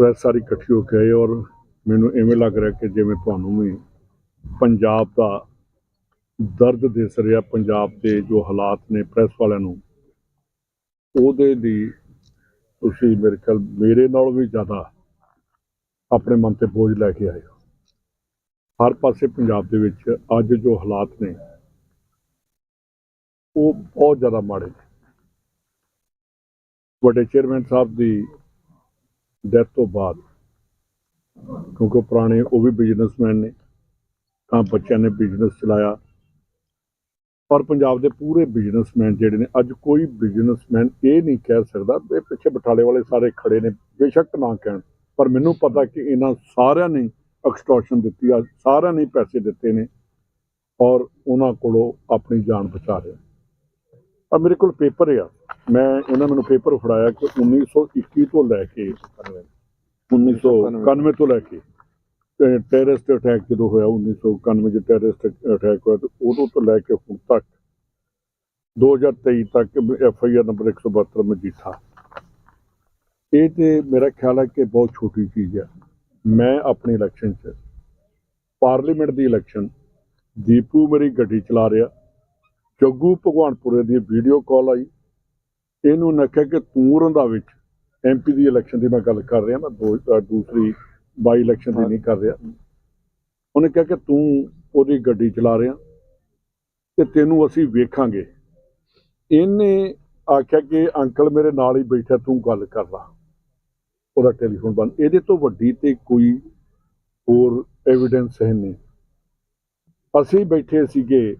Press ਸਾਰੀ ਇਕੱਠੀ ਹੋ ਕੇ ਆਏ ਔਰ ਮੈਨੂੰ ਐਵੇਂ ਲੱਗ ਰਿਹਾ ਕਿ ਜਿਵੇਂ ਤੁਹਾਨੂੰ ਵੀ ਪੰਜਾਬ ਦਾ ਦਰਦ ਦਿਸ ਰਿਹਾ, ਪੰਜਾਬ ਦੇ ਜੋ ਹਾਲਾਤ ਨੇ ਪ੍ਰੈਸ ਵਾਲਿਆਂ ਨੂੰ, ਉਹਦੇ ਲਈ ਤੁਸੀਂ ਮੇਰੇ ਖਿਆਲ ਮੇਰੇ ਨਾਲੋਂ ਵੀ ਜ਼ਿਆਦਾ ਆਪਣੇ ਮਨ ਤੇ ਬੋਝ ਲੈ ਕੇ ਆਏ ਹੋ। ਹਰ ਪਾਸੇ ਪੰਜਾਬ ਦੇ ਵਿੱਚ ਅੱਜ ਜੋ ਹਾਲਾਤ ਨੇ, ਉਹ ਬਹੁਤ ਜ਼ਿਆਦਾ ਮਾੜੇ ਨੇ। ਵੱਡੇ ਚੇਅਰਮੈਨ ਸਾਹਿਬ ਦੀ ਡੈਥ ਤੋਂ ਬਾਅਦ। ਕਿਉਂਕਿ ਉਹ ਪੁਰਾਣੇ, ਉਹ ਵੀ ਬਿਜ਼ਨਸਮੈਨ ਨੇ। ਤਾਂ ਬੱਚਿਆਂ ਨੇ ਬਿਜ਼ਨਸ ਚਲਾਇਆ। ਪਰ ਪੰਜਾਬ ਦੇ ਪੂਰੇ ਬਿਜ਼ਨਸਮੈਨ ਜਿਹੜੇ ਨੇ, ਅੱਜ ਕੋਈ ਬਿਜ਼ਨਸਮੈਨ ਇਹ ਨਹੀਂ ਕਹਿ ਸਕਦਾ, ਵੀ ਪਿੱਛੇ ਬਟਾਲੇ ਵਾਲੇ ਸਾਰੇ ਖੜੇ ਨੇ, ਬੇਸ਼ੱਕ ਨਾ ਕਹਿਣ। ਪਰ ਮੈਨੂੰ ਪਤਾ ਕਿ ਇਹਨਾਂ ਸਾਰਿਆਂ ਨੇ ਐਕਸਟੋਰਸ਼ਨ ਦਿੱਤੀ, ਆ ਸਾਰਿਆਂ ਨੇ ਪੈਸੇ ਦਿੱਤੇ ਨੇ। ਔਰ ਉਹਨਾਂ ਕੋਲੋਂ ਆਪਣੀ ਜਾਨ ਬਚਾ ਰਹੇ ਆ ਮੇਰੇ ਕੋਲ ਪੇਪਰ ਆ। ਮੈਂ ਇਹਨਾਂ ਮੈਨੂੰ ਪੇਪਰ ਫੜਾਇਆ ਕਿ 1921 ਤੋਂ ਲੈ ਕੇ 1991 ਤੋਂ ਲੈ ਕੇ। ਟੈਰਰਿਸਟ ਅਟੈਕ ਜਦੋਂ ਹੋਇਆ 1991 ਚ ਟੈਰਰਿਸਟ ਅਟੈਕ ਹੋਇਆ ਉਦੋਂ ਤੋਂ ਲੈ ਕੇ ਹੁਣ ਤੱਕ 2023 ਤੱਕ F I R number 172 Majitha. ਇਹ ਤੇ ਮੇਰਾ ਖਿਆਲ ਹੈ ਕਿ ਬਹੁਤ ਛੋਟੀ ਚੀਜ਼ ਹੈ। ਮੈਂ ਆਪਣੇ ਇਲੈਕਸ਼ਨ 'ਚ ਪਾਰਲੀਮੈਂਟ ਦੀ ਇਲੈਕਸ਼ਨ ਦੀਪੂ ਮੇਰੀ ਗੱਡੀ ਚਲਾ ਰਿਹਾ। ਜੱਗੂ ਭਗਵਾਨਪੁਰੇ ਦੀ ਵੀਡੀਓ ਕਾਲ ਆਈ। ਇਹਨੂੰ ਨਖਿਆ ਕਿ ਤੂੰ ਰੰਧਾਵੇ ਵਿੱਚ ਐਮਪੀ ਦੀ ਇਲੈਕਸ਼ਨ ਦੀ ਮੈਂ ਗੱਲ ਕਰ ਰਿਹਾ, ਮੈਂ ਦੋ- ਅਹ ਦੂਸਰੀ ਬਾਈ ਇਲੈਕਸ਼ਨ ਦੀ ਨਹੀਂ ਕਰ ਰਿਹਾ। ਉਹਨੇ ਕਿਹਾ ਕਿ ਤੂੰ ਉਹਦੀ ਗੱਡੀ ਚਲਾ ਰਿਹਾ ਤੇ ਤੈਨੂੰ ਅਸੀਂ ਵੇਖਾਂਗੇ। ਇਹਨੇ ਆਖਿਆ ਕਿ ਅੰਕਲ ਮੇਰੇ ਨਾਲ ਹੀ ਬੈਠਾ, ਤੂੰ ਗੱਲ ਕਰ ਲਾ। ਉਹਦਾ ਟੈਲੀਫੋਨ ਬੰਦ। ਇਹਦੇ ਤੋਂ ਵੱਡੀ ਤੇ ਕੋਈ ਹੋਰ ਐਵੀਡੈਂਸ ਹੈ ਨਹੀਂ। ਅਸੀਂ ਬੈਠੇ ਸੀਗੇ।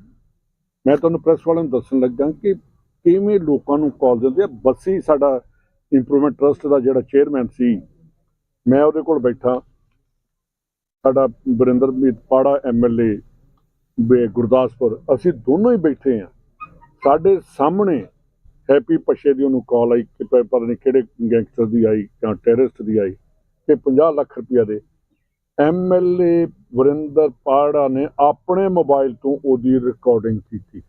ਮੈਂ ਤੁਹਾਨੂੰ ਪ੍ਰੈਸ ਵਾਲਿਆਂ ਨੂੰ ਦੱਸਣ ਲੱਗਾ ਕਿ ਕਿਵੇਂ ਲੋਕਾਂ ਨੂੰ ਕਾਲ ਦਿੰਦੇ ਆ? ਬੱਸੀ ਸਾਡਾ ਇੰਪਰੂਵਮੈਂਟ ਟਰਸਟ ਦਾ ਜਿਹੜਾ ਚੇਅਰਮੈਨ ਸੀ, ਮੈਂ ਉਹਦੇ ਕੋਲ ਬੈਠਾ। ਸਾਡਾ ਬਰਿੰਦਰਮੀਤ ਪਾੜਾ ਐਮਐਲਏ ਬੇ ਗੁਰਦਾਸਪੁਰ, ਅਸੀਂ ਦੋਨੋਂ ਹੀ ਬੈਠੇ ਆ। ਸਾਡੇ ਸਾਹਮਣੇ ਹੈਪੀ ਪੱਛੇ ਦੀ ਉਹਨੂੰ ਕਾਲ ਆਈ ਕਿ ਪ- ਪਤਾ ਨਹੀਂ ਕਿਹੜੇ ਗੈਂਗਸਟਰ ਦੀ ਆਈ ਜਾਂ ਟੈਰਰਿਸਟ ਦੀ ਆਈ ਕਿ 50 ਲੱਖ ਰੁਪਇਆ ਦੇ। ਐਮਐਲਏ ਵਰਿੰਦਰ ਪਾੜਾ ਨੇ ਆਪਣੇ ਮੋਬਾਈਲ ਤੋਂ ਉਹਦੀ ਰਿਕਾਰਡਿੰਗ ਕੀਤੀ।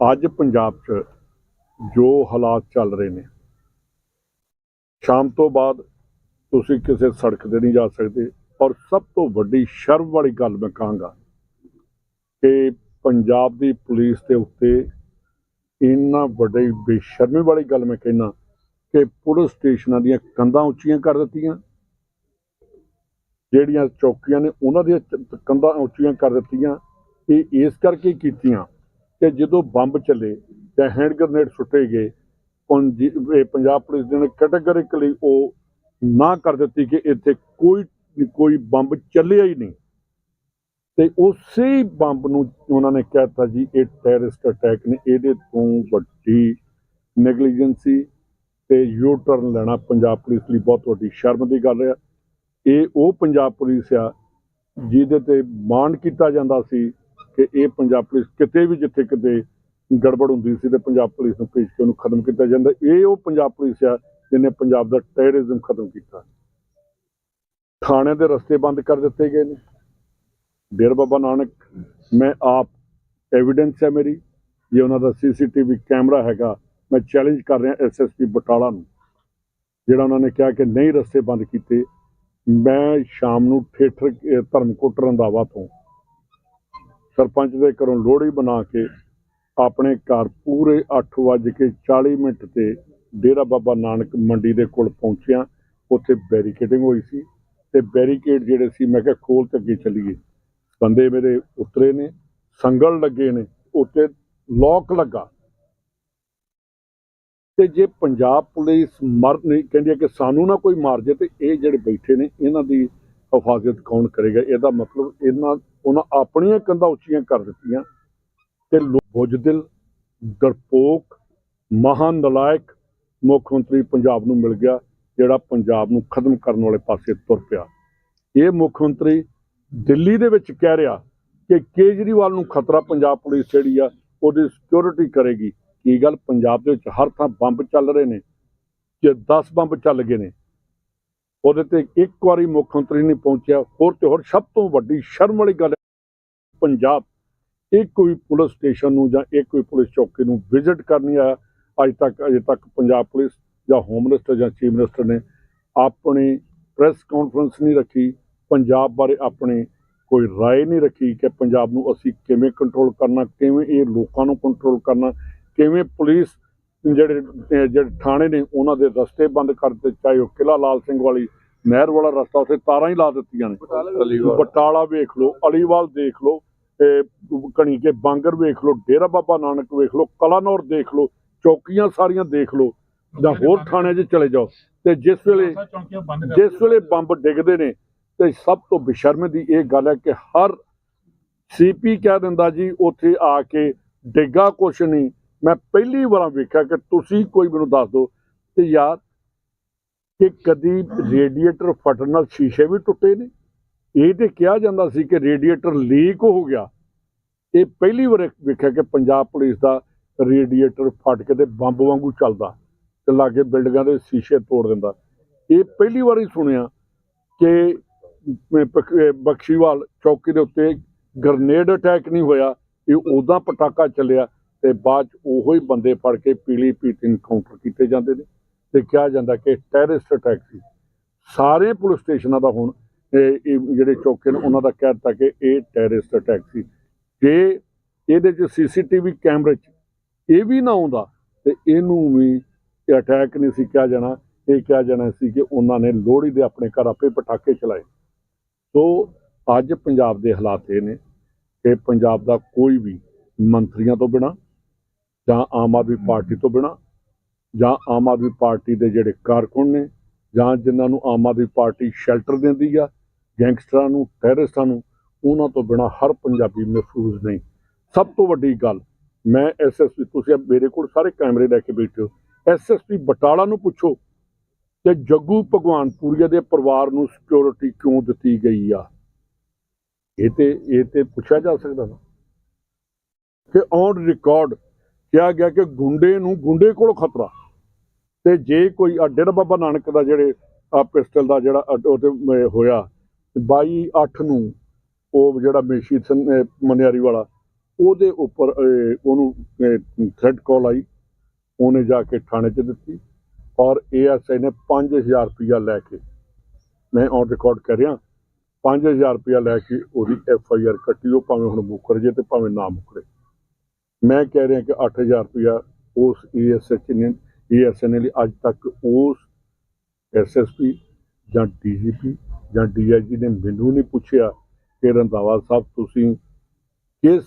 ਅੱਜ ਪੰਜਾਬ 'ਚ ਜੋ ਹਾਲਾਤ ਚੱਲ ਰਹੇ ਨੇ, ਸ਼ਾਮ ਤੋਂ ਬਾਅਦ ਤੁਸੀਂ ਕਿਸੇ ਸੜਕ ਤੇ ਨਹੀਂ ਜਾ ਸਕਦੇ ਔਰ ਸਭ ਤੋਂ ਵੱਡੀ ਸ਼ਰਮ ਵਾਲੀ ਗੱਲ ਮੈਂ ਕਹਾਂਗਾ ਕਿ ਪੰਜਾਬ ਦੀ ਪੁਲਿਸ ਦੇ ਉੱਤੇ ਇੰਨਾ ਵੱਡੀ ਬੇਸ਼ਰਮੀ ਵਾਲੀ ਗੱਲ ਮੈਂ ਕਹਿਣਾ ਕਿ ਪੁਲਿਸ ਸਟੇਸ਼ਨਾਂ ਦੀਆਂ ਕੰਧਾਂ ਉੱਚੀਆਂ ਕਰ ਦਿੱਤੀਆਂ, ਜਿਹੜੀਆਂ ਚੌਕੀਆਂ ਨੇ ਉਹਨਾਂ ਦੀਆਂ ਕੰਧਾਂ ਉੱਚੀਆਂ ਕਰ ਦਿੱਤੀਆਂ, ਇਹ ਇਸ ਕਰਕੇ ਕੀਤੀਆਂ ਕਿ ਜਦੋਂ ਬੰਬ ਚੱਲੇ ਜਾਂ ਹੈਂਡ ਗ੍ਰਨੇਡ ਸੁੱਟੇ ਗਏ, ਪੰਜੀ- ਇਹ ਪੰਜਾਬ ਪੁਲਿਸ ਨੇ ਕੈਟਾਗੋਰਿਕਲੀ ਉਹ ਨਾ ਕਰ ਦਿੱਤੀ ਕਿ ਇੱਥੇ ਕੋਈ ਕੋਈ ਬੰਬ ਚੱਲਿਆ ਹੀ ਨਹੀਂ। ਤੇ ਉਸੇ ਬੰਬ ਨੂੰ ਉਹਨਾਂ ਨੇ ਕਹਿਤਾ ਜੀ, ਇਹ ਟੈਰਰਿਸਟ ਅਟੈਕ ਨੇ, ਇਹਦੇ ਤੋਂ ਵੱਡੀ ਨੈਗਲੀਜੈਂਸੀ ਤੇ ਯੂ ਟਰਨ ਲੈਣਾ ਪੰਜਾਬ ਪੁਲਿਸ ਲਈ ਬਹੁਤ ਵੱਡੀ ਸ਼ਰਮ ਦੀ ਗੱਲ ਹੈ ਇਹ ਉਹ ਪੰਜਾਬ ਪੁਲਿਸ ਆ ਜਿਹਦੇ ਤੇ ਮਾਣ ਕੀਤਾ ਜਾਂਦਾ ਸੀ ਕਿ ਇਹ ਪੰਜਾਬ ਪੁਲਿਸ ਕਿਤੇ ਵੀ ਜਿੱਥੇ ਕਿਤੇ ਗੜਬੜ ਹੁੰਦੀ ਸੀ ਤੇ ਪੰਜਾਬ ਪੁਲਿਸ ਨੂੰ ਭੇਜ ਕੇ ਉਹਨੂੰ ਖਤਮ ਕੀਤਾ ਜਾਂਦਾ। ਇਹ ਉਹ ਪੰਜਾਬ ਪੁਲਿਸ ਆ ਜਿਹਨੇ ਪੰਜਾਬ ਦਾ ਟੈਰਰਿਜ਼ਮ ਖਤਮ ਕੀਤਾ। ਥਾਣੇ ਦੇ ਰਸਤੇ ਬੰਦ ਕਰ ਦਿੱਤੇ ਗਏ ਨੇ। ਡੇਰ ਬਾਬਾ ਨਾਨਕ, ਮੈਂ ਆਪ ਐਵੀਡੈਂਸ ਹੈ ਮੇਰੀ। ਜੇ ਉਹਨਾਂ ਦਾ ਸੀਸੀਟੀਵੀ ਕੈਮਰਾ ਹੈਗਾ, ਮੈਂ ਚੈਲੰਜ ਕਰ ਰਿਹਾ ਐਸਐਸਪੀ ਬਟਾਲਾ ਨੂੰ, ਜਿਹੜਾ ਉਹਨਾਂ ਨੇ ਕਿਹਾ ਕਿ ਨਹੀਂ ਰਸਤੇ ਬੰਦ ਕੀਤੇ। ਮੈਂ ਸ਼ਾਮ ਨੂੰ ਥੀਏਟਰ ਧਰਮਕੋਟ ਰੰਧਾਵਾ ਤੋਂ ਸਰਪੰਚ ਦੇ ਘਰੋਂ ਲੋਹੜੀ ਬਣਾ ਕੇ ਆਪਣੇ ਘਰ ਪੂਰੇ 8:40 ਮਿੰਟ ਤੇ ਡੇਰਾ ਬਾਬਾ ਨਾਨਕ ਮੰਡੀ ਦੇ ਕੋਲ ਪਹੁੰਚਿਆ। ਉੱਥੇ ਬੈਰੀਕੇਡਿੰਗ ਹੋਈ ਸੀ ਤੇ ਬੈਰੀਕੇਡ ਜਿਹੜੇ ਸੀ ਮੈਂ ਕਿਹਾ ਖੋਲ ਕੇ ਅੱਗੇ ਚੱਲੀਏ। ਬੰਦੇ ਮੇਰੇ ਉਤਰੇ ਨੇ, ਸੰਗਲ ਲੱਗੇ ਨੇ, ਉੱਤੇ ਲੋਕ ਲੱਗਾ। ਤੇ ਜੇ ਪੰਜਾਬ ਪੁਲਿਸ ਮਰ, ਨਹੀਂ, ਕਹਿੰਦੀ ਹੈ ਕਿ ਸਾਨੂੰ ਨਾ ਕੋਈ ਮਾਰ ਜੇ ਤੇ ਇਹ ਜਿਹੜੇ ਬੈਠੇ ਨੇ, ਇਹਨਾਂ ਦੀ ਹਿਫਾਜ਼ਤ ਕੌਣ ਕਰੇਗਾ? ਇਹਦਾ ਮਤਲਬ ਇਹਨਾਂ ਉਹਨਾਂ ਆਪਣੀਆਂ ਕੰਧਾਂ ਉੱਚੀਆਂ ਕਰ ਦਿੱਤੀਆਂ ਤੇ ਲੋ- ਬੁਜ਼ਦਿਲ ਡਰਪੋਕ ਮਹਾਨ ਨਲਾਇਕ ਮੁੱਖ ਮੰਤਰੀ ਪੰਜਾਬ ਨੂੰ ਮਿਲ ਗਿਆ, ਜਿਹੜਾ ਪੰਜਾਬ ਨੂੰ ਖਤਮ ਕਰਨ ਵਾਲੇ ਪਾਸੇ ਤੁਰ ਪਿਆ। ਇਹ ਮੁੱਖ ਮੰਤਰੀ ਦਿੱਲੀ ਦੇ ਵਿੱਚ ਕਹਿ ਰਿਹਾ ਕਿ ਕੇਜਰੀਵਾਲ ਨੂੰ ਖਤਰਾ ਪੰਜਾਬ ਪੁਲਿਸ ਜਿਹੜੀ ਆ, ਉਹਦੀ ਸਿਕਿਉਰਿਟੀ ਕਰੇਗੀ। ਕੀ ਗੱਲ? ਪੰਜਾਬ ਦੇ ਵਿੱਚ ਹਰ ਥਾਂ ਬੰਬ ਚੱਲ ਰਹੇ ਨੇ, ਜੇ 10 ਬੰਬ ਚੱਲ ਗਏ ਨੇ। ਉਹਦੇ ਤੇ ਇੱਕ ਵਾਰੀ ਮੁੱਖ ਮੰਤਰੀ ਨਹੀਂ ਪਹੁੰਚਿਆ, ਹੋਰ ਤੇ ਹੋਰ ਸਭ ਤੋਂ ਵੱਡੀ ਸ਼ਰਮ ਵਾਲੀ ਗੱਲ ਪੰਜਾਬ ਇੱਕ ਕੋਈ ਪੁਲਿਸ ਸਟੇਸ਼ਨ ਨੂੰ ਜਾਂ ਇੱਕ ਕੋਈ ਪੁਲਿਸ ਚੌਕੀ ਨੂੰ ਵਿਜ਼ਿਟ ਕਰਨੀ ਆਇਆ ਅੱਜ ਤੱਕ ਅਜੇ ਤੱਕ ਪੰਜਾਬ ਪੁਲਿਸ ਜਾਂ ਹੋਮ ਮਿਨਿਸਟਰ ਜਾਂ ਚੀਫ ਮਿਨਿਸਟਰ ਨੇ ਆਪਣੀ ਪ੍ਰੈਸ ਕਾਨਫਰੰਸ ਨਹੀਂ ਰੱਖੀ ਪੰਜਾਬ ਬਾਰੇ ਆਪਣੀ ਕੋਈ رائے ਨਹੀਂ ਰੱਖੀ ਕਿ ਪੰਜਾਬ ਨੂੰ ਅਸੀਂ ਕਿਵੇਂ ਕੰਟਰੋਲ ਕਰਨਾ ਕਿਵੇਂ ਇਹ ਲੋਕਾਂ ਨੂੰ ਕੰਟਰੋਲ ਕਰਨਾ ਕਿਵੇਂ ਪੁਲਿਸ ਜਿਹੜੇ ਅਹ ਜਿਹੜੇ ਥਾਣੇ ਨੇ ਉਹਨਾਂ ਦੇ ਰਸਤੇ ਬੰਦ ਕਰ ਦਿੱਤੇ ਚਾਹੇ ਉਹ ਕਿਲਾ ਲਾਲ ਸਿੰਘ ਵਾਲੀ ਨਹਿਰ ਵਾਲਾ ਰਸਤਾ ਉੱਥੇ ਤਾਰਾਂ ਹੀ ਲਾ ਦਿੱਤੀਆਂ ਨੇ ਬਟਾਲਾ ਵੇਖ ਲਓ ਅਲੀਵਾਲ ਦੇਖ ਲਓ ਤੇ ਕਣੀ ਕੇ ਬਾਂਗਰ ਵੇਖ ਲਓ ਡੇਰਾ ਬਾਬਾ ਨਾਨਕ ਵੇਖ ਲਓ ਕਲਾਨੌਰ ਦੇਖ ਲਓ ਚੌਕੀਆਂ ਸਾਰੀਆਂ ਦੇਖ ਲਓ ਜਾਂ ਹੋਰ ਥਾਣਿਆਂ 'ਚ ਚਲੇ ਜਾਓ ਤੇ ਜਿਸ ਵੇਲੇ ਜਿਸ ਵੇਲੇ ਬੰਬ ਡਿੱਗਦੇ ਨੇ ਤੇ ਸਭ ਤੋਂ ਬੇਸ਼ਰਮੇ ਦੀ ਇਹ ਗੱਲ ਹੈ ਕਿ ਹਰ ਸੀਪੀ ਕਹਿ ਦਿੰਦਾ ਜੀ ਉੱਥੇ ਆ ਕੇ ਡਿੱਗਾ ਕੁਛ ਨਹੀਂ। ਮੈਂ ਪਹਿਲੀ ਵਾਰ ਵੇਖਿਆ ਕਿ ਤੁਸੀਂ ਕੋਈ ਮੈਨੂੰ ਦੱਸ ਦਿਓ ਤੇ ਯਾਰ ਕਿ ਕਦੀ ਰੇਡੀਏਟਰ ਫਟਣ ਨਾਲ ਸ਼ੀਸ਼ੇ ਵੀ ਟੁੱਟੇ ਨੇ? ਇਹ ਤੇ ਕਿਹਾ ਜਾਂਦਾ ਸੀ ਕਿ ਰੇਡੀਏਟਰ ਲੀਕ ਹੋ ਗਿਆ। ਇਹ ਪਹਿਲੀ ਵਾਰ ਵੇਖਿਆ ਕਿ ਪੰਜਾਬ ਪੁਲਿਸ ਦਾ ਰੇਡੀਏਟਰ ਫਟ ਕੇ ਤੇ ਬੰਬ ਵਾਂਗੂ ਚੱਲਦਾ ਤੇ ਲਾਗੇ ਬਿਲਡਿੰਗਾਂ ਦੇ ਸ਼ੀਸ਼ੇ ਤੋੜ ਦਿੰਦਾ। ਇਹ ਪਹਿਲੀ ਵਾਰੀ ਸੁਣਿਆ ਕਿ ਬਖਸ਼ੀਵਾਲ ਚੌਕੀ ਦੇ ਉੱਤੇ ਗ੍ਰਨੇਡ ਅਟੈਕ ਨਹੀਂ ਹੋਇਆ, ਇਹ ਉਦਾਂ ਪਟਾਕਾ ਚੱਲਿਆ ਤੇ ਬਾਅਦ 'ਚ ਉਹੋ ਹੀ ਬੰਦੇ ਫੜ ਕੇ ਪੀਲੀ ਪੀਤ ਇਨਕਾਊਂਟਰ ਕੀਤੇ ਜਾਂਦੇ ਨੇ ਤੇ ਕਿਹਾ ਜਾਂਦਾ ਕਿ ਟੈਰਰਿਸਟ ਅਟੈਕ ਸੀ। ਸਾਰੇ ਪੁਲਿਸ ਸਟੇਸ਼ਨਾਂ ਦਾ ਹੁਣ ਇਹ ਇਹ ਜਿਹੜੇ ਚੌਕੇ ਨੇ, ਉਹਨਾਂ ਦਾ ਕਹਿ ਦਿੱਤਾ ਕਿ ਇਹ ਟੈਰਰਿਸਟ ਅਟੈਕ ਸੀ। ਜੇ ਇਹਦੇ 'ਚ ਸੀਸੀਟੀਵੀ ਕੈਮਰੇ 'ਚ ਇਹ ਵੀ ਨਾ ਆਉਂਦਾ, ਤੇ ਇਹਨੂੰ ਵੀ ਅਟੈਕ ਨਹੀਂ ਸੀ ਕਿਹਾ ਜਾਣਾ। ਇਹ ਕਿਹਾ ਜਾਣਾ ਸੀ ਕਿ ਉਹਨਾਂ ਨੇ ਲੋਹੜੀ ਦੇ ਆਪਣੇ ਘਰ ਆਪੇ ਪਟਾਕੇ ਚਲਾਏ। ਸੋ ਅੱਜ ਪੰਜਾਬ ਦੇ ਹਾਲਾਤ ਇਹ ਨੇ ਕਿ ਪੰਜਾਬ ਦਾ ਕੋਈ ਵੀ ਮੰਤਰੀਆਂ ਤੋਂ ਬਿਨਾ ਜਾਂ ਆਮ ਆਦਮੀ ਪਾਰਟੀ ਤੋਂ ਬਿਨਾ ਜਾਂ ਆਮ ਆਦਮੀ ਪਾਰਟੀ ਦੇ ਜਿਹੜੇ ਕਾਰਕੁਨ ਨੇ ਜਾਂ ਜਿਨ੍ਹਾਂ ਨੂੰ ਆਮ ਆਦਮੀ ਪਾਰਟੀ ਸ਼ੈਲਟਰ ਦਿੰਦੀ ਆ ਗੈਂਗਸਟਰਾਂ ਨੂੰ, ਟੈਰਰਿਸਟਾਂ ਨੂੰ, ਉਹਨਾਂ ਤੋਂ ਬਿਨਾ ਹਰ ਪੰਜਾਬੀ ਮਹਿਫੂਜ਼ ਨਹੀਂ। ਸਭ ਤੋਂ ਵੱਡੀ ਗੱਲ, ਮੈਂ ਐਸਐਸਪੀ ਤੁਸੀਂ ਮੇਰੇ ਕੋਲ ਸਾਰੇ ਕੈਮਰੇ ਲੈ ਕੇ ਬੈਠੇ ਹੋ। ਐਸਐਸਪੀ ਬਟਾਲਾ ਨੂੰ ਪੁੱਛੋ ਕਿ ਜੱਗੂ ਭਗਵਾਨਪੁਰੀਆ ਦੇ ਪਰਿਵਾਰ ਨੂੰ ਸਿਕਿਉਰਿਟੀ ਕਿਉਂ ਦਿੱਤੀ ਗਈ ਆ? ਇਹ ਤੇ ਇਹ ਤੇ ਪੁੱਛਿਆ ਜਾ ਸਕਦਾ ਨਾ। ਕਿ ਔਨ ਰਿਕਾਰਡ ਕਿਹਾ ਗਿਆ ਕਿ ਗੁੰਡੇ ਨੂੰ, ਗੁੰਡੇ ਕੋਲ ਖਤਰਾ। ਤੇ ਜੇ ਕੋਈ ਅੱਡੇ ਬਾਬਾ ਨਾਨਕ ਦਾ ਜਿਹੜੇ, ਆ ਪਿਸਟਲ ਦਾ ਜਿਹੜਾ ਉਹਦੇ ਹੋਇਆ 22 8 ਨੂੰ ਉਹ ਜਿਹੜਾ ਮੇਸ਼ੀ ਸੰ- ਅਹ ਮਨਿਆਰੀ ਵਾਲਾ, ਉਹਦੇ ਉੱਪਰ ਉਹਨੂੰ ਥ੍ਰੈਡ ਕਾਲ ਆਈ। ਉਹਨੇ ਜਾ ਕੇ ਥਾਣੇ 'ਚ ਦਿੱਤੀ ਔਰ ਏਐਸਆਈ ਨੇ 5000 ਰੁਪਇਆ ਲੈ ਕੇ, ਮੈਂ ਔਨ ਰਿਕਾਰਡ ਕਰ ਰਿਹਾ 5000 ਰੁਪਇਆ ਲੈ ਕੇ ਉਹਦੀ ਐਫ ਆਈ ਆਰ ਕੱਟੀ। ਉਹ ਭਾਵੇਂ ਹੁਣ ਮੁੱਕਰ ਜੇ ਤੇ ਭਾਵੇਂ ਨਾ ਮੁੱਕਰੇ ਮੈਂ ਕਹਿ ਰਿਹਾ ਕਿ 8000 ਰੁਪਇਆ ਉਸ ਏਐਸਐਚ ਨੇ ਏਐਸਐਨ ਨੇ ਲਈ। ਅੱਜ ਤੱਕ ਉਸ ਐਸਐਸਪੀ ਜਾਂ ਡੀਜੀਪੀ ਜਾਂ ਡੀਆਈਜੀ ਨੇ ਮੈਨੂੰ ਨਹੀਂ ਪੁੱਛਿਆ ਕਿ ਰੰਧਾਵਾ ਸਾਹਿਬ ਤੁਸੀਂ ਕਿਸ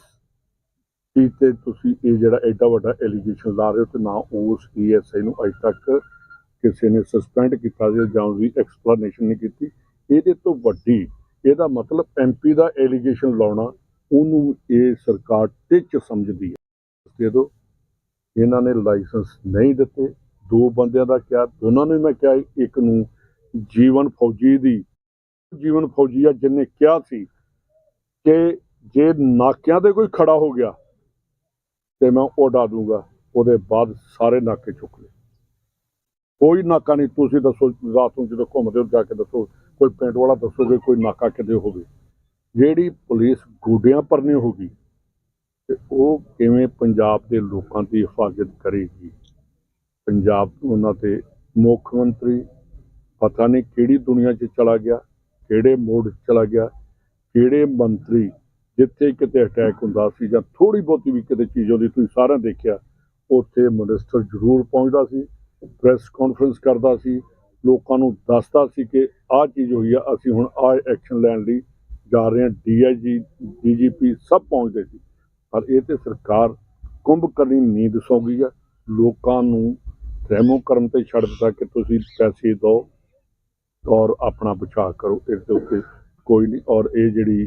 ਚੀਜ਼ ਤੇ ਤੁਸੀਂ ਇਹ ਜਿਹੜਾ ਐਡਾ ਵੱਡਾ ਐਲੀਗੇਸ਼ਨ ਲਾ ਰਹੇ ਹੋ ਤੇ ਨਾ ਉਸ ਏਐਸਆਈ ਨੂੰ ਅੱਜ ਤੱਕ ਕਿਸੇ ਨੇ ਸਸਪੈਂਡ ਕੀਤਾ ਜੀ ਜਾਂ ਉਹਦੀ ਐਕਸਪਲੇਨੇਸ਼ਨ ਨਹੀਂ ਕੀਤੀ? ਇਹਦੇ ਤੋਂ ਵੱਡੀ ਇਹਦਾ ਮਤਲਬ ਐਮਪੀ ਦਾ ਐਲੀਗੇਸ਼ਨ ਲਾਉਣਾ ਉਹਨੂੰ ਇਹ ਸਰਕਾਰ ਟਿੱਚ ਸਮਝਦੀ ਹੈ। ਦੇ ਇਹਨਾਂ ਨੇ ਲਾਇਸੈਂਸ ਨਹੀਂ ਦਿੱਤੇ, ਦੋ ਬੰਦਿਆਂ ਦਾ ਕਿਹਾ, ਦੋਨਾਂ ਨੂੰ ਮੈਂ ਕਿਹਾ ਇੱਕ ਨੂੰ ਜੀਵਨ ਫੌਜੀ ਦੀ ਜੀਵਨ ਫੌਜੀ ਆ, ਜਿਹਨੇ ਕਿਹਾ ਸੀ ਕਿ ਜੇ ਨਾਕਿਆਂ ਤੇ ਕੋਈ ਖੜਾ ਹੋ ਗਿਆ ਤੇ ਮੈਂ ਉਡਾ ਦੂੰਗਾ, ਉਹਦੇ ਬਾਅਦ ਸਾਰੇ ਨਾਕੇ ਚੁੱਕ ਲਏ। ਕੋਈ ਨਾਕਾ ਨਹੀਂ, ਤੁਸੀਂ ਦੱਸੋ, ਰਾਤ ਨੂੰ ਜਦੋਂ ਘੁੰਮਦੇ ਹੋ, ਜਾ ਕੇ ਦੱਸੋ, ਕੋਈ ਪਿੰਡ ਵਾਲਾ ਦੱਸੋਗੇ ਕੋਈ ਨਾਕਾ ਕਿਤੇ ਹੋਵੇ। ਜਿਹੜੀ ਪੁਲਿਸ ਗੋਡਿਆਂ ਪਰਨੇ ਹੋਗੀ ਤੇ ਉਹ ਕਿਵੇਂ ਪੰਜਾਬ ਦੇ ਲੋਕਾਂ ਦੀ ਹਿਫਾਜ਼ਤ ਕਰੇਗੀ? ਪੰਜਾਬ ਉਹਨਾਂ ਤੇ ਮੁੱਖ ਮੰਤਰੀ, ਪਤਾ ਨਹੀਂ ਕਿਹੜੀ ਦੁਨੀਆ 'ਚ ਚਲਾ ਗਿਆ। ਕਿਹੜੇ ਮੋੜ 'ਚ ਚਲਾ ਗਿਆ, ਕਿਹੜੇ ਮੰਤਰੀ ਜਿੱਥੇ ਕਿਤੇ ਅਟੈਕ ਹੁੰਦਾ ਸੀ ਜਾਂ ਥੋੜੀ ਬਹੁਤੀ ਵੀ ਕਿਤੇ ਚੀਜ਼ ਹੁੰਦੀ ਤੁਸੀਂ ਸਾਰਿਆਂ ਦੇਖਿਆ, ਉੱਥੇ ਮਿਨਿਸਟਰ ਜ਼ਰੂਰ ਪਹੁੰਚਦਾ ਸੀ ਪ੍ਰੈਸ ਕਾਨਫਰੰਸ ਕਰਦਾ ਸੀ, ਲੋਕਾਂ ਨੂੰ ਦੱਸਦਾ ਸੀ ਕਿ ਆਹ ਚੀਜ਼ ਹੋਈ ਆ, ਅਸੀਂ ਹੁਣ ਆਹ ਐਕਸ਼ਨ ਲੈਣ ਲਈ ਜਾ ਰਹੇ ਹਾਂ ਡੀਆਈਜੀ ਡੀਜੀਪੀ ਸਭ ਪਹੁੰਚਦੇ ਸੀ। ਪਰ ਇਹ ਤੇ ਸਰਕਾਰ ਕੁੰਭ ਕਰਨੀ ਨੀਂਦ ਸੌ ਗਈ ਆ, ਲੋਕਾਂ ਨੂੰ ਰਹਿਮੋ ਕਰਨ ਤੇ ਛੱਡ ਦਿੱਤਾ ਕਿ ਤੁਸੀਂ ਪੈਸੇ ਦਿਓ। ਔਰ ਆਪਣਾ ਬਚਾਅ ਕਰੋ ਇਸ ਦੇ ਉੱਤੇ ਕੋਈ ਨਹੀਂ। ਔਰ ਇਹ ਜਿਹੜੀ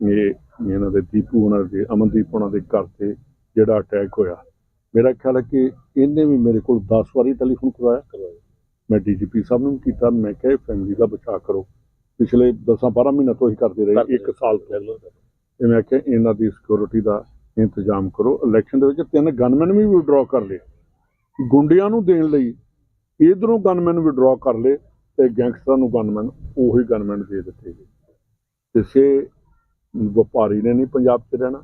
ਇਹ ਇਹਨਾਂ ਦੇ ਦੀਪੂ ਉਹਨਾਂ ਦੇ ਅਮਨਦੀਪ ਉਹਨਾਂ ਦੇ ਘਰ ਤੇ ਜਿਹੜਾ ਅਟੈਕ ਹੋਇਆ ਮੇਰਾ ਖਿਆਲ ਹੈ ਕਿ ਇਹਨੇ ਵੀ ਮੇਰੇ ਕੋਲ 10 ਵਾਰੀ ਟੈਲੀਫੋਨ ਕਰਵਾਇਆ। ਮੈਂ ਡੀਜੀਪੀ ਸਾਹਿਬ ਨੂੰ ਕੀਤਾ ਮੈਂ ਕਿਹਾ ਫੈਮਿਲੀ ਦਾ ਬਚਾਅ ਕਰੋ। ਪਿਛਲੇ 10-12 ਮਹੀਨੇ ਤੋਂ ਹੀ ਕਰਦੇ ਰਹੇ ਇੱਕ ਸਾਲ ਤੋਂ। ਤੇ। ਮੈਂ ਕਿਹਾ ਇਹਨਾਂ ਦੀ ਸਿਕਿਉਰਿਟੀ ਦਾ ਇੰਤਜ਼ਾਮ ਕਰੋ। ਇਲੈਕਸ਼ਨ ਦੇ ਵਿੱਚ ਤਿੰਨ ਗਨਮੈਨ ਵੀ ਵਿਡਰਾਅ ਕਰ ਲਏ। ਗੁੰਡਿਆਂ ਨੂੰ ਦੇਣ ਲਈ ਇਧਰੋਂ ਗਨਮੈਨ ਵਿਡਰਾਅ ਕਰ ਲਏ। ਤੇ ਗੈਂਗਸਟਰਾਂ ਨੂੰ ਗਨਮੈਨ ਉਹੀ ਗਨਮੈਨ ਦੇ ਦਿੱਤੇ ਗਏ। ਕਿਸੇ ਵਪਾਰੀ ਨੇ ਨਹੀਂ ਪੰਜਾਬ 'ਚ ਰਹਿਣਾ।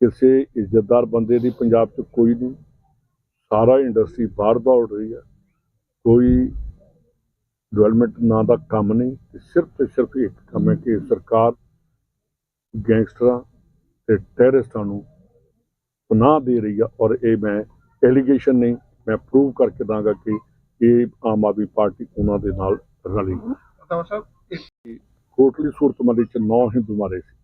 ਕਿਸੇ ਇੱਜ਼ਤਦਾਰ ਬੰਦੇ ਦੀ ਪੰਜਾਬ 'ਚ ਕੋਈ ਨਹੀਂ। ਸਾਰਾ ਇੰਡਸਟਰੀ ਬਾਹਰ ਦੌੜ ਰਹੀ ਹੈ ਕੋਈ ਡਿਵੈਲਪਮੈਂਟ ਨਾਂ ਦਾ ਕੰਮ ਨਹੀਂ। ਤੇ ਸਿਰਫ ਤੇ ਸਿਰਫ ਇੱਕ ਕੰਮ ਹੈ ਕਿ ਸਰਕਾਰ ਗੈਂਗਸਟਰਾਂ ਤੇ ਟੈਰਰਿਸਟਾਂ ਨੂੰ ਪਨਾਹ ਦੇ ਰਹੀ ਆ। ਔਰ ਇਹ ਮੈਂ ਐਲੀਗੇਸ਼ਨ ਨਹੀਂ, ਮੈਂ ਪ੍ਰੂਵ ਕਰਕੇ ਦਾਂਗਾ ਕਿ ਇਹ ਆਮ ਆਦਮੀ ਪਾਰਟੀ ਉਹਨਾਂ ਦੇ ਨਾਲ ਰਲੀ। ਤਾਂ ਸਾਹਿਬ ਕੋਟਲੀ ਸੂਰਤਮੰਦੀ ਚ ਨੌ ਹਿੰਦੂ ਮਾਰੇ ਸੀ।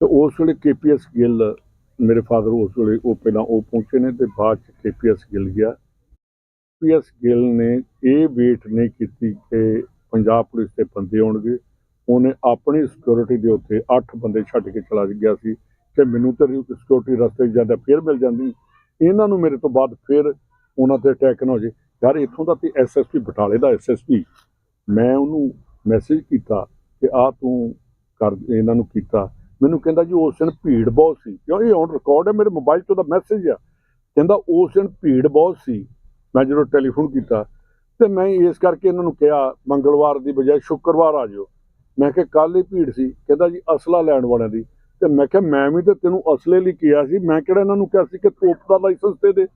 ਤੇ ਉਸ ਵੇਲੇ ਕੇਪੀਐਸ ਗਿੱਲ ਮੇਰੇ ਫਾਦਰ ਉਸ ਵੇਲੇ ਉਹ ਪਹਿਲਾਂ ਉਹ ਪਹੁੰਚੇ ਨੇ ਤੇ ਬਾਅਦ ਚ ਕੇਪੀਐਸ ਗਿੱਲ ਗਿਆ। ਕੇਪੀਐਸ ਗਿੱਲ ਨੇ ਇਹ ਵੇਟ ਨਹੀਂ ਕੀਤੀ ਕਿ ਪੰਜਾਬ ਪੁਲਿਸ ਦੇ ਬੰਦੇ ਆਉਣਗੇ। ਉਹਨੇ ਆਪਣੀ ਸਿਕਿਉਰਿਟੀ ਦੇ ਉੱਤੇ 8 ਬੰਦੇ ਛੱਡ ਕੇ ਚਲਾ ਗਿਆ ਸੀ ਕਿ ਮੈਨੂੰ ਤੇ ਸਿਕਿਉਰਿਟੀ ਰਸਤੇ ਜਾਂਦਾ ਫਿਰ ਮਿਲ ਜਾਂਦੀ। ਇਹਨਾਂ ਨੂੰ ਮੇਰੇ ਤੋਂ ਬਾਅਦ ਫਿਰ ਉਹਨਾਂ ਤੇ ਅਟੈਕ ਨਾ ਹੋ ਜੇ ਯਾਰ, ਇੱਥੋਂ ਦਾ ਤੇ ਐਸਐਸਪੀ ਬਟਾਲੇ ਦਾ ਐਸਐਸਪੀ ਮੈਂ ਉਹਨੂੰ ਮੈਸੇਜ ਕੀਤਾ ਕਿ ਆ ਤੂੰ ਕਰ, ਇਹਨਾਂ ਨੂੰ ਕੀਤਾ। ਮੈਨੂੰ ਕਹਿੰਦਾ ਜੀ, ਉਸ ਦਿਨ ਭੀੜ ਬਹੁਤ ਸੀ। ਕਿਉਂ? ਇਹ ਔਨ ਰਿਕਾਰਡ ਹੈ, ਮੇਰੇ ਮੋਬਾਈਲ 'ਚ ਉਹਦਾ ਮੈਸੇਜ ਆ। ਕਹਿੰਦਾ, ਉਸ ਦਿਨ ਭੀੜ ਬਹੁਤ ਸੀ। ਮੈਂ ਜਦੋਂ ਟੈਲੀਫੋਨ ਕੀਤਾ, ਤੇ ਮੈਂ ਇਸ ਕਰਕੇ ਇਹਨਾਂ ਨੂੰ ਕਿਹਾ, ਮੰਗਲਵਾਰ ਦੀ ਬਜਾਏ ਸ਼ੁੱਕਰਵਾਰ ਆ ਜਾਓ। ਮੈਂ ਕਿਹਾ ਕੱਲ ਹੀ ਭੀੜ ਸੀ। ਕਹਿੰਦਾ ਜੀ, ਅਸਲਾ ਲੈਣ ਵਾਲਿਆਂ ਦੀ। ਤੇ ਮੈਂ ਕਿਹਾ, ਮੈਂ ਵੀ ਤੇ ਤੈਨੂੰ ਅਸਲੇ ਲਈ ਕਿਹਾ ਸੀ। ਮੈਂ ਕਿਹੜਾ ਇਹਨਾਂ ਨੂੰ ਕਿਹਾ ਸੀ ਕਿ ਤੋਪ ਦਾ ਲਾਇਸੈਂਸ ਦੇ ਦੇ?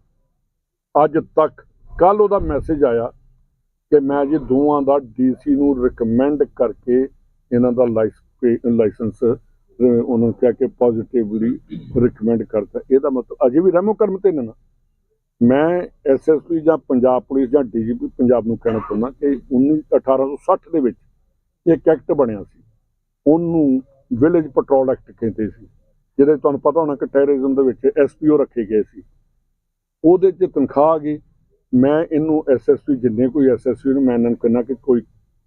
ਅੱਜ ਤੱਕ ਕੱਲ ਉਹਦਾ ਮੈਸੇਜ ਆਇਆ ਕਿ ਮੈਂ ਜੀ ਦੋਵਾਂ ਦਾ ਡੀਸੀ ਨੂੰ ਰეკਮੈਂਡ ਕਰਕੇ ਇਹਨਾਂ ਦਾ ਲਾਇਸੈਂਸ ਉਹਨਾਂ ਨੇ ਕਿਹਾ ਕਿ ਪੋਜ਼ਿਟਿਵਲੀ ਰეკਮੈਂਡ ਕਰਤਾ। ਇਹਦਾ ਮਤਲਬ ਅਜੇ ਵੀ ਰਹਿਮੋ ਕਰਮ ਤੇ ਨਾ ਮੈਂ ਐਸਐਸਪੀ ਜਾਂ ਪੰਜਾਬ ਪੁਲਿਸ ਜਾਂ ਡੀਜੀਪੀ ਪੰਜਾਬ ਨੂੰ ਕਹਿਣਾ ਚਾਹੁੰਦਾ ਕਿ 19 1860 ਦੇ ਵਿੱਚ ਇੱਕ ਐਕਟ ਬਣਿਆ ਸੀ। ਉਹਨੂੰ ਵਿਲੇਜ ਪੈਟਰੋਲ ਐਕਟ ਕਹਿੰਦੇ ਸੀ। ਜਿਹਦੇ ਤੁਹਾਨੂੰ ਪਤਾ ਹੋਣਾ ਕਿ ਟੈਰਰਿਜ਼ਮ ਦੇ ਵਿੱਚ ਐਸਪੀਓ ਰੱਖੇ ਗਏ ਸੀ। ਉਹਦੇ 'ਚ ਤਨਖਾਹ ਆ ਗਈ, ਮੈਂ ਇਹਨੂੰ ਐਸਐਸਪੀ ਜਿੰਨੇ ਕੋਈ ਐਸਐਸਪੀ ਨੂੰ ਮੈਂ ਇਹਨਾਂ ਨੂੰ ਕਹਿੰਦਾ ਕਿ ਕੋਈ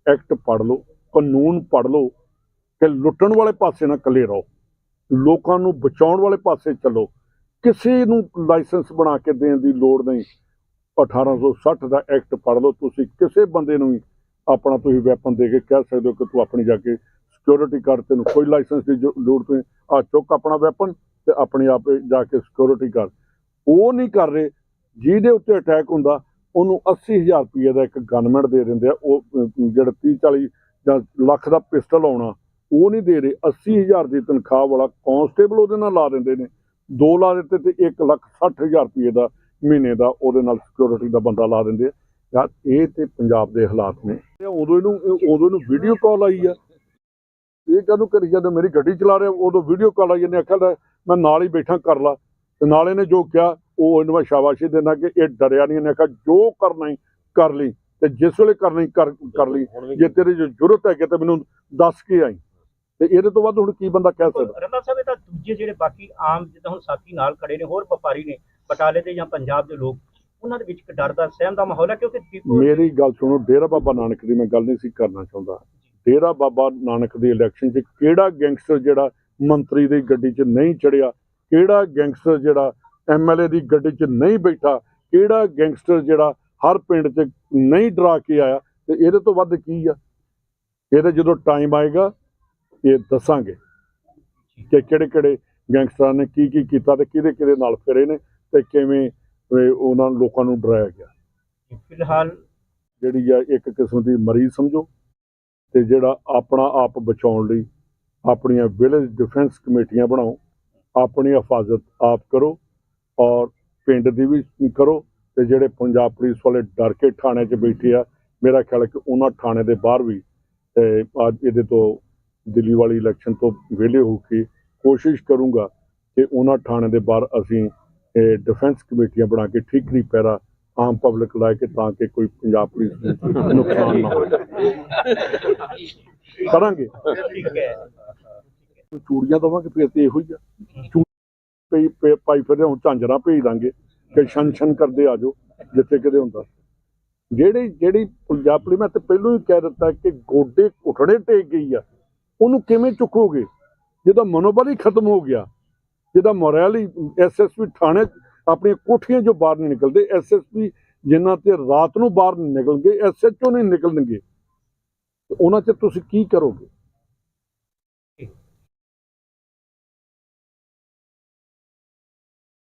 ਐਕਟ ਪੜ੍ਹ ਲਓ, ਕਾਨੂੰਨ ਪੜ੍ਹ ਲਓ ਕਿ ਲੁੱਟਣ ਵਾਲੇ ਪਾਸੇ ਨਾ ਇਕੱਲੇ ਰਹੋ, ਲੋਕਾਂ ਨੂੰ ਬਚਾਉਣ ਵਾਲੇ ਪਾਸੇ ਚੱਲੋ, ਕਿਸੇ ਨੂੰ ਲਾਇਸੈਂਸ ਬਣਾ ਕੇ ਦੇਣ ਦੀ ਲੋੜ ਨਹੀਂ 1860 ਦਾ ਐਕਟ ਪੜ੍ਹ ਲਓ, ਤੁਸੀਂ ਕਿਸੇ ਬੰਦੇ ਨੂੰ ਵੀ ਆਪਣਾ ਤੁਸੀਂ ਵੈਪਨ ਦੇ ਕੇ ਕਹਿ ਸਕਦੇ ਹੋ ਕਿ ਤੂੰ ਆਪਣੀ ਜਾ ਕੇ ਸਿਕਿਉਰਿਟੀ ਕਰ ਤੈਨੂੰ ਕੋਈ ਲਾਇਸੈਂਸ ਦੀ ਜੋ- ਲੋੜ ਨਹੀਂ ਆ ਚੁੱਕ ਆਪਣਾ ਵੈਪਨ ਤੇ ਆਪਣੇ ਆਪ ਜਾ ਕੇ ਸਿਕਿਉਰਿਟੀ ਕਰ ਉਹ ਨਹੀਂ ਕਰ ਰਹੇ ਜਿਹਦੇ ਉੱਤੇ ਅਟੈਕ ਹੁੰਦਾ, ਉਹਨੂੰ 80000 ਰੁਪਏ ਦਾ ਇੱਕ ਗਨਮੈਂਟ ਦੇ ਦਿੰਦੇ ਆ, ਉਹ ਜਿਹੜਾ 30 40 ਜਾਂ ਲੱਖ ਦਾ ਪਿਸਟਲ ਆਉਣਾ, ਉਹ ਨਹੀਂ ਦੇ ਰਹੇ। 80000 ਦੀ ਤਨਖਾਹ ਵਾਲਾ ਕਾਂਸਟੇਬਲ ਉਹਦੇ ਨਾਲ ਲਾ ਦਿੰਦੇ ਨੇ। ਦੋ ਲਾ ਦਿੱਤੇ ਤੇ 1 ਲੱਖ 60000 ਰੁਪਏ ਦਾ ਮਹੀਨੇ ਦਾ ਉਹਦੇ ਨਾਲ ਸਿਕਿਉਰਿਟੀ ਦਾ ਬੰਦਾ ਲਾ ਦਿੰਦੇ ਆ। ਯਾਰ, ਇਹ ਤੇ ਪੰਜਾਬ ਦੇ ਹਾਲਾਤ ਨੇ। ਉਦੋਂ ਇਹਨੂੰ ਉਦੋਂ ਇਹਨੂੰ ਵੀਡੀਓ ਕਾਲ ਆਈ ਆ। ਇਹ ਕਦੋਂ ਕਰੀ ਜਦੋਂ? ਮੇਰੀ ਗੱਡੀ ਚਲਾ ਰਿਹਾ, ਉਦੋਂ ਵੀਡੀਓ ਕਾਲ ਆਈ ਇਹਨੇ ਆਖਿਆ ਮੈਂ ਨਾਲ ਹੀ ਬੈਠਾ, ਕਰ ਲਾ। ਤੇ ਨਾਲ ਇਹਨੇ ਜੋ ਕਿਹਾ ਉਹ ਇਹਨੂੰ ਮੈਂ ਸ਼ਾਬਾਸ਼ੀ ਦੇਣਾ ਕਿ ਇਹ ਡਰਿਆ ਨਹੀਂ ਇਹਨੇ ਆਖਿਆ ਜੋ ਕਰਨਾ ਹੀ ਕਰ ਲਈ ਤੇ ਜਿਸ ਵੇਲੇ ਕਰਨਾ ਹੀ ਕਰ ਲਈ। ਜੇ ਤੇਰੀ ਜੋ ਜ਼ਰੂਰਤ ਹੈ ਤੇ ਮੈਨੂੰ ਦੱਸ ਕੇ ਆਈ। ਤੇ ਇਹਦੇ ਤੋਂ ਵੱਧ ਹੁਣ ਕੀ ਬੰਦਾ ਕਹਿ ਸਕਦਾ? ਰੰਦਾ ਸਾਹਿਬ ਇਹ ਤਾਂ ਦੂਜੇ ਜਿਹੜੇ ਬਾਕੀ ਆਮ ਜਿੱਦਾਂ ਹੁਣ ਸਾਥੀ ਨਾਲ ਖੜੇ ਨੇ ਹੋਰ ਵਪਾਰੀ ਨੇ ਬਟਾਲੇ ਦੇ ਜਾਂ ਪੰਜਾਬ ਦੇ ਲੋਕ ਉਹਨਾਂ ਦੇ ਵਿੱਚ ਇੱਕ ਡਰ ਦਾ ਸਹਿਮ ਦਾ ਮਾਹੌਲ ਹੈ ਕਿਉਂਕਿ ਮੇਰੀ ਗੱਲ ਸੁਣੋ ਡੇਰਾ ਬਾਬਾ ਨਾਨਕ ਦੀ ਮੈਂ ਗੱਲ ਨਹੀਂ ਸੀ ਕਰਨਾ ਚਾਹੁੰਦਾ। ਡੇਰਾ ਬਾਬਾ ਨਾਨਕ ਦੀ ਇਲੈਕਸ਼ਨ 'ਚ ਕਿਹੜਾ ਗੈਂਗਸਟਰ ਜਿਹੜਾ ਮੰਤਰੀ ਦੀ ਗੱਡੀ 'ਚ ਨਹੀਂ ਚੜਿਆ ਕਿਹੜਾ ਗੈਂਗਸਟਰ ਜਿਹੜਾ ਐਮਐਲਏ ਦੀ ਗੱਡੀ 'ਚ ਨਹੀਂ ਬੈਠਾ ਕਿਹੜਾ ਗੈਂਗਸਟਰ ਜਿਹੜਾ ਹਰ ਪਿੰਡ 'ਚ ਨਹੀਂ ਡਰਾ ਕੇ ਆਇਆ ਤੇ ਇਹਦੇ ਤੋਂ ਵੱਧ ਕੀ ਆ? ਇਹਦੇ ਜਦੋਂ ਟਾਈਮ ਆਏਗਾ ਇਹ ਦੱਸਾਂਗੇ ਕਿ ਕਿਹੜੇ ਕਿਹੜੇ ਗੈਂਗਸਟਰਾਂ ਨੇ ਕੀ ਕੀ ਕੀਤਾ ਤੇ ਕਿਹਦੇ ਕਿਹਦੇ ਨਾਲ ਫਿਰੇ ਨੇ ਤੇ ਕਿਵੇਂ ਉਹਨਾਂ ਲੋਕਾਂ ਨੂੰ ਡਰਾਇਆ ਗਿਆ। ਫਿਲਹਾਲ ਜਿਹੜੀ ਆ ਇੱਕ ਕਿਸਮ ਦੀ ਮਰੀਜ਼ ਸਮਝੋ ਤੇ ਜਿਹੜਾ ਆਪਣਾ ਆਪ ਬਚਾਉਣ ਲਈ ਆਪਣੀਆਂ ਵਿਲੇਜ ਡਿਫੈਂਸ ਕਮੇਟੀਆਂ ਬਣਾਓ। ਆਪਣੀ ਹਿਫਾਜ਼ਤ ਆਪ ਕਰੋ ਔਰ ਪਿੰਡ ਦੀ ਵੀ ਕਰੋ ਤੇ ਜਿਹੜੇ ਪੰਜਾਬ ਪੁਲਿਸ ਵਾਲੇ ਡਰ ਕੇ ਥਾਣੇ 'ਚ ਬੈਠੇ ਆ, ਮੇਰਾ ਖਿਆਲ ਹੈ ਕਿ ਉਹਨਾਂ ਥਾਣੇ ਦੇ ਬਾਹਰ ਵੀ ਅੱਜ ਇਹਦੇ ਤੋਂ ਦਿੱਲੀ ਵਾਲੀ ਇਲੈਕਸ਼ਨ ਤੋਂ ਵਿਹਲੇ ਹੋ ਕੇ ਕੋਸ਼ਿਸ਼ ਕਰੂੰਗਾ ਕਿ ਉਹਨਾਂ ਥਾਣੇ ਦੇ ਬਾਹਰ ਅਸੀਂ ਡਿਫੈਂਸ ਕਮੇਟੀਆਂ ਬਣਾ ਕੇ ਠੀਕਰੀ ਪਹਿਰਾ ਆਮ ਪਬਲਿਕ ਲਾਇ ਕੇ ਤਾਂ ਕਿ ਕੋਈ ਪੰਜਾਬ ਪੁਲਿਸ ਨੂੰ ਨੁਕਸਾਨ ਨਾ ਹੋਵੇ। ਕਰਾਂਗੇ। ਠੀਕ ਹੈ ਚੂੜੀਆਂ ਦਵਾਂਗੇ, ਫਿਰ ਤੇ ਇਹੋ ਹੀ ਆ। ਚੂੜੀ ਪਾਈ ਫਿਰਦੇ ਹੁਣ ਝਾਂਜਰਾ ਭੇਜ ਦਾਂਗੇ। ਕਿ ਛਨ ਸ਼ਨ ਕਰਦੇ ਆ ਜਾਓ, ਜਿੱਥੇ ਕਿਤੇ ਹੁੰਦਾ। ਜਿਹੜੀ ਜਿਹੜੀ ਪੰਜਾਬ ਮੈਂ ਤੇ ਪਹਿਲਾਂ ਹੀ ਕਹਿ ਦਿੱਤਾ ਕਿ ਗੋਡੇ ਘੁੱਟਣੇ ਟੇਕ ਗਈ ਆ। ਉਹਨੂੰ ਕਿਵੇਂ ਚੁੱਕੋਗੇ? ਜਿਹਦਾ ਮਨੋਬਲ ਹੀ ਖਤਮ ਹੋ ਗਿਆ। ਜਿਹਦਾ ਮੋਰਲ ਹੀ ਐਸਐਸਪੀ ਥਾਣੇ ਆਪਣੀਆਂ ਕੋਠੀਆਂ ਜੋ ਬਾਹਰ ਨਹੀਂ ਨਿਕਲਦੇ। ਐਸਐਸਪੀ ਜਿਨ੍ਹਾਂ ਤੇ ਰਾਤ ਨੂੰ ਬਾਹਰ ਨਹੀਂ ਨਿਕਲਣਗੇ ਐਸਐਚਓ ਨਹੀਂ ਨਿਕਲਣਗੇ। ਉਹਨਾਂ 'ਚ ਤੁਸੀਂ ਕੀ ਕਰੋਗੇ?